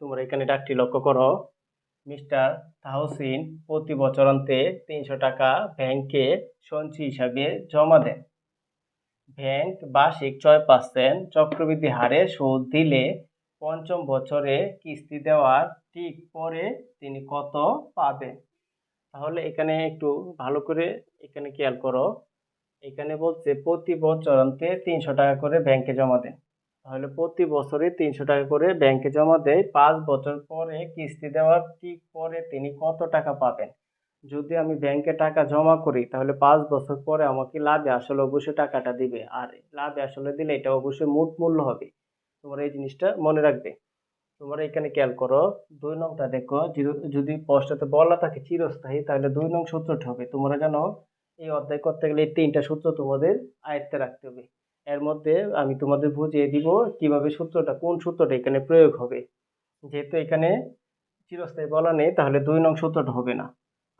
তোমরা এখানে ডাকটি লক্ষ্য করো। মিস্টার তাহসিন প্রতি বছর অন্তে তিনশো টাকা ব্যাংকে সঞ্চয় হিসাবে জমা দেন। ব্যাংক বার্ষিক ছয় পার্সেন্ট চক্রবৃদ্ধি হারে সুদ দিলে পঞ্চম বছরে কিস্তি দেওয়ার ঠিক পরে তিনি কত পাবেন? তাহলে এখানে একটু ভালো করে এখানে খেয়াল করো। এখানে বলছে প্রতি বছর অন্তে তিনশো টাকা করে ব্যাংকে জমা দেন। তাহলে প্রতি বছরে তিনশো টাকা করে ব্যাংকে জমা দেয়। পাঁচ বছর পরে কিস্তি দেওয়ার ঠিক পরে তিনি কত টাকা পাবেন? যদি আমি ব্যাংকে টাকা জমা করি, তাহলে পাঁচ বছর পরে আমাকে লাভে আসলে অবশ্যই টাকাটা দিবে। আর লাভে আসলে দিলে এটা অবশ্যই মোট মূল্য হবে। তোমরা এই জিনিসটা মনে রাখবে। তোমরা এখানে খেয়াল করো, দুই নংটা দেখো যদি প্রশ্নতে বলা থাকে চিরস্থায়ী, তাহলে দুই নং সূত্রটি হবে। তোমরা জানো, এই অধ্যায় করতে গেলে এই তিনটা সূত্র তোমাদের আয়ত্তে রাখতে হবে। এর মধ্যে আমি তোমাদের বুঝিয়ে দিব কীভাবে সূত্রটা, কোন সূত্রটা এখানে প্রয়োগ হবে। যেহেতু এখানে চিরস্থায়ী বলা নেই, তাহলে দুই নং সূত্রটা হবে না।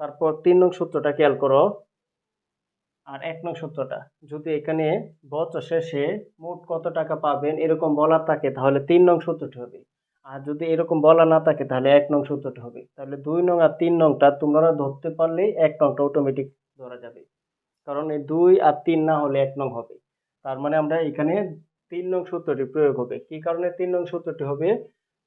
তারপর তিন নং সূত্রটা খেয়াল করো। আর এক নং সূত্রটা, যদি এখানে বছর শেষে মোট কত টাকা পাবেন এরকম বলা থাকে, তাহলে তিন নং সূত্রটি হবে। আর যদি এরকম বলা না থাকে, তাহলে এক নং সূত্রটি হবে। তাহলে দুই নং আর তিন নংটা তোমরা ধরতে পারলেই এক নংটা অটোমেটিক ধরা যাবে। কারণ এই দুই আর তিন না হলে এক নং হবে। তার মানে আমরা এখানে তিন নং সূত্রটি প্রয়োগ হবে। কি কারণে তিন নং সূত্রটি হবে?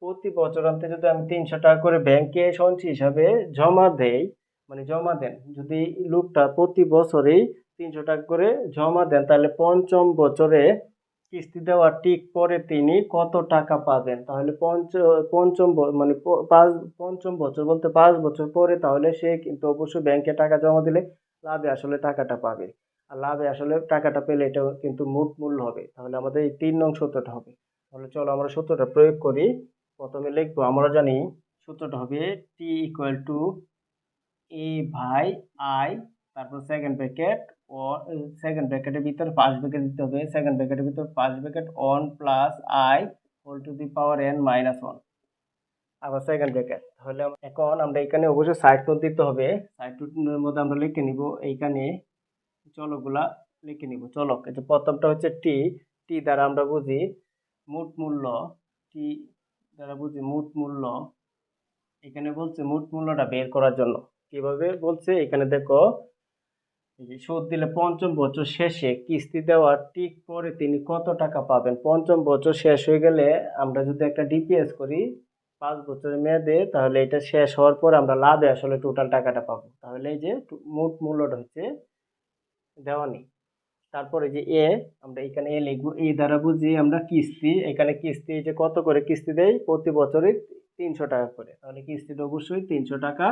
প্রতি বছরান্তে যদি আমি তিনশো টাকা করে ব্যাংকে সঞ্চয় হিসাবে জমা দেই মানে জমা দেন, যদি লোকটা প্রতি বছরেই তিনশো টাকা করে জমা দেন, তাহলে পঞ্চম বছরে কিস্তি দেওয়ার ঠিক পরে তিনি কত টাকা পাবেন? তাহলে পঞ্চ, পঞ্চম মানে পাঁচ, পঞ্চম বছর বলতে পাঁচ বছর পরে তাহলে সে কিন্তু অবশ্যই ব্যাংকে টাকা জমা দিলে লাভে আসলে টাকাটা পাবে। লাভে আসলে টাকাটা পেলে এটা কিন্তু মোট মূল্য হবে। তাহলে আমাদের এই তিন নং সূত্রটা হবে। তাহলে চলো আমরা সূত্রটা প্রয়োগ করি। প্রথমে লিখব, আমরা জানি সূত্রটা হবে টি ইকুয়াল টু এ ভাই আই তারপর সেকেন্ড ব্র্যাকেট ও সেকেন্ড ব্র্যাকেটের ভিতরে ফার্স্ট ব্র্যাকেট দিতে হবে। সেকেন্ড ব্র্যাকেটের ভিতরে first bracket one plus I whole to the power N minus one আবার সেকেন্ড ব্র্যাকেট তাহলে এখন আমরা এখানে অবশ্যই সাইড নোট দিতে হবে। সাইড নোটের মধ্যে আমরা লিখে নিব, এইখানে চলকগুলা লিখে নিব। চলক যে প্রথমটা হচ্ছে টি টি দ্বারা আমরা বুঝি মোট মূল্য টি দ্বারা বুঝি মোট মূল্য, এখানে বলছে মোট মূল্যটা বের করার জন্য। কীভাবে বলছে? এখানে দেখো যে সুদ দিলে পঞ্চম বছর শেষে কিস্তি দেওয়ার ঠিক পরে তিনি কত টাকা পাবেন? পঞ্চম বছর শেষ হয়ে গেলে আমরা যদি একটা ডিপিএস করি, পাঁচ বছরের মেয়াদে, তাহলে এটা শেষ হওয়ার পর আমরা লাভে আসলে টোটাল টাকাটা পাবো। তাহলে এই যে মোট মূল্যটা হচ্ছে দেওয়া নেই। তারপরে যে এ, আমরা এখানে এ লিখব, এ দ্বারা বুঝি আমরা কিস্তি, এখানে কিস্তি যে কত করে কিস্তি দেয় প্রতি বছরে তিনশো টাকা করে। তাহলে কিস্তিটা অবশ্যই তিনশো টাকা।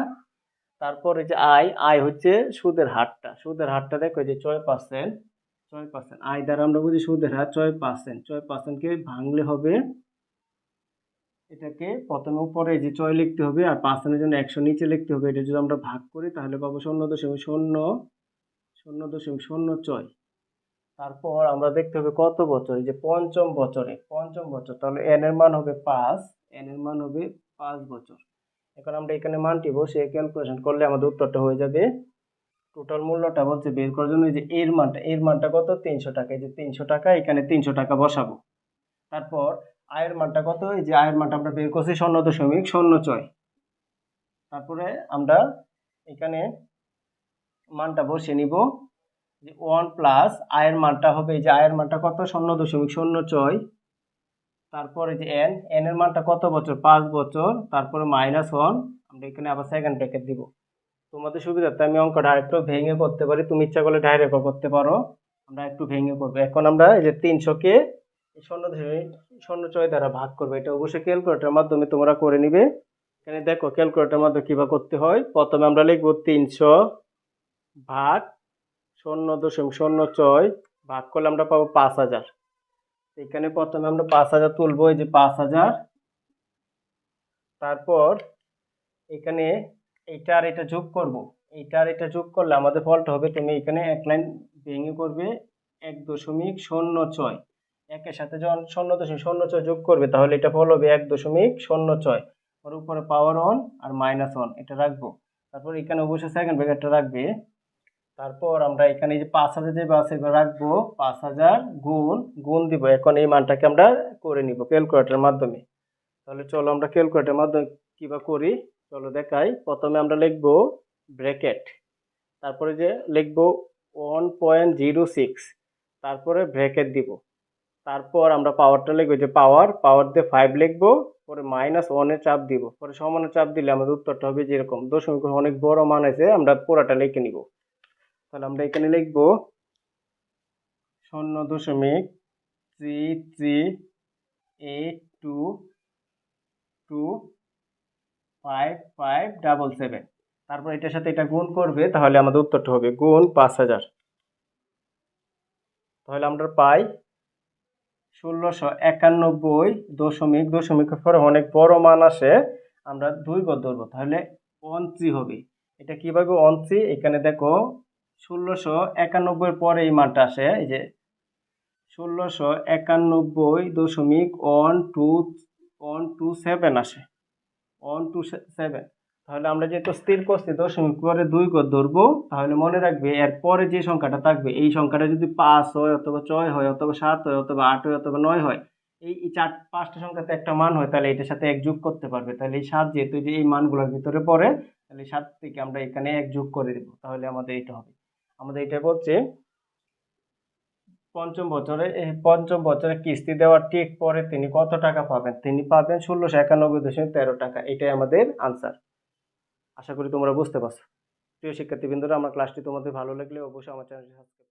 তারপরে যে আয় আয় হচ্ছে সুদের হারটা। সুদের হারটা দেখো যে ছয় পার্সেন্ট ছয় পার্সেন্ট আয় দ্বারা আমরা বুঝি সুদের হার ছয় পার্সেন্ট ছয় পার্সেন্টকে ভাঙলে হবে, এটাকে প্রথমে উপরে যে ছয় লিখতে হবে আর পার্সেন্টের জন্য একশো নিচে লিখতে হবে, এটা যদি আমরা ভাগ করি তাহলে পাবো শূন্য দশমিক শূন্য শূন্য দশমিক শূন্য ছয়। তারপর আমরা দেখতে হবে কত বছর? এই যে পঞ্চম বছরে, পঞ্চম বছর, তাহলে এন এর মান হবে পাঁচ এন এর মান হবে পাঁচ বছর। এখন আমরা এখানে মানটি বসে ক্যালকুলেশন করলে আমাদের উত্তরটা হয়ে যাবে। টোটাল মূল্যটা বলছে বের করার জন্য যে এর মানটা এর মানটা কত? তিনশো টাকা। এই যে তিনশো টাকা, এখানে তিনশো টাকা বসাবো। তারপর আয়ের মানটা কত? এই যে আয়ের মানটা আমরা বের করছি শূন্য দশমিক শূন্য ছয়। তারপরে আমরা এখানে মানটা বসে নিব। যে ওয়ান প্লাস আয়ের মানটা হবে এই যে আয়ের মানটা কত? শূন্য দশমিক শূন্য ছয়। তারপরে যে এন এন এর মানটা কত বছর? পাঁচ বছর। তারপরে মাইনাস ওয়ান আমরা এখানে আবার সেকেন্ড ব্র্যাকেট দিব। তোমাদের সুবিধার্থে আমি অঙ্কটা আরেকটু ভেঙে করতে পারি। তুমি ইচ্ছা করলে ডাইরেক্ট করতে পারো। আমরা একটু ভেঙে করব। এখন আমরা এই যে তিনশোকে শূন্য শূন্য ছয় দ্বারা ভাগ করব। এটা অবশ্যই ক্যালকুলেটারের মাধ্যমে তোমরা করে নিবে। এখানে দেখো ক্যালকুলেটারের মাধ্যমে কীভাবে করতে হয়? প্রথমে আমরা লিখব তিনশো ভাগ শূন্য দশমিক শূন্য ছয় ভাগ করলে আমরা পাবো পাঁচ হাজার। এখানে প্রথমে আমরা পাঁচ হাজার তুলবো, এই যে পাঁচ হাজার। তারপর এখানে এইটা আর এটা যোগ করব। এইটা আর এটা যোগ করলে আমাদের ফলটা হবে, তুমি এখানে এক লাইন ভেঙে করবে এক দশমিক শূন্য ছয়। একের সাথে যখন শূন্য দশমিক শূন্য ছয় যোগ করবে, তাহলে এটা ফল হবে এক দশমিক শূন্য ছয়। ওর উপরে পাওয়ার অন আর মাইনাস ওয়ান এটা রাখব। তারপর এখানে অবশ্যই সেকেন্ড ব্র্যাকেটটা রাখবে। তারপর আমরা এখানে যে পাঁচ হাজার যে বাস এবার রাখব, পাঁচ হাজার গুণ গুণ দিব। এখন এই মানটাকে আমরা করে নিব ক্যালকুলেটরের মাধ্যমে। তাহলে চলো আমরা ক্যালকুলেটারের মাধ্যমে কিবা করি? চলো দেখাই। প্রথমে আমরা লিখব ব্র্যাকেট তারপরে যে লিখব ওয়ান পয়েন্ট জিরো সিক্স তারপরে ব্র্যাকেট দিব। তারপর আমরা পাওয়ারটা লিখব যে পাওয়ার পাওয়ার দিয়ে ফাইভ লিখব, পরে মাইনাস ওয়ানে চাপ দিব। পরে সমানে চাপ দিলে আমাদের উত্তরটা হবে যেরকম। দশমিক অনেক বড় মান আছে, আমরা পুরাটা লিখে নিব। তাহলে আমরা এখানে লিখব শূন্য দশমিক three three eight two two five five double seven. তারপর এটার সাথে এটা গুণ করবে, তাহলে আমাদের উত্তরটা হবে গুণ পাঁচ হাজার। তাহলে আমরা পাই ষোলোশো একানব্বই দশমিক, দশমিকের পরে অনেক বড় মান আসে, আমরা দুই গদ ধরবো। তাহলে অনত্রি হবে। এটা কীভাবে অনত্রি এখানে দেখো ষোলোশো একানব্বইয়ের পরে এই মানটা আসে, এই যে ষোলোশো একানব্বই দশমিক one two one two seven আসে, ওয়ান টু সেভেন। তাহলে আমরা যেহেতু স্থির করছি, দশমিক পরে দুই গদ ধরবো, তাহলে মনে রাখবে এর পরে যে সংখ্যাটা থাকবে, এই সংখ্যাটা যদি পাঁচ হয় অথবা ছয় হয় অথবা সাত হয় অথবা আট হয় অথবা নয় হয়, এই চার, পাঁচটা সংখ্যাতে একটা মান হয়, তাহলে এটার সাথে এক যোগ করতে পারবে। তাহলে এই সাত যেহেতু যে এই মানগুলোর ভিতরে পড়ে, তাহলে সাত থেকে আমরা এখানে এক যোগ করে দেবো, তাহলে আমাদের এটা হবে। আমাদের এটা বলছে, পঞ্চম বছরে পঞ্চম বছরে কিস্তি দেওয়ার ঠিক পরে তিনি কত টাকা পাবেন? তিনি পাবেন ষোলোশো একানব্বই দশমিক তেরো টাকা। এটাই আমাদের আনসার আশা করি তোমরা বুঝতে পারছ। প্রিয় শিক্ষার্থীবৃন্দরা, আমার ক্লাসটি তোমাদের ভালো লাগলে অবশ্যই আমার চ্যানেলটি সাবস্ক্রাইব